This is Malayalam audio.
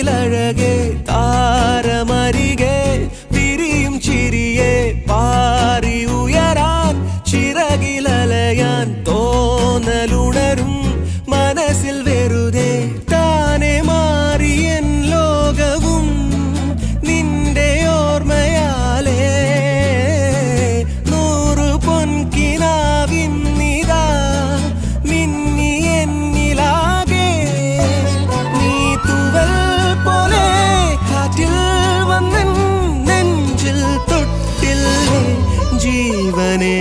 നിലവിലഴകെ താരമരികെ തിരിയും ചിരിയെ പാറി ഉയരാൻ ചിറകിലലയാൻ തോന്നലുണരും മനസ്സിൽ വെറുതെ ജീവനേ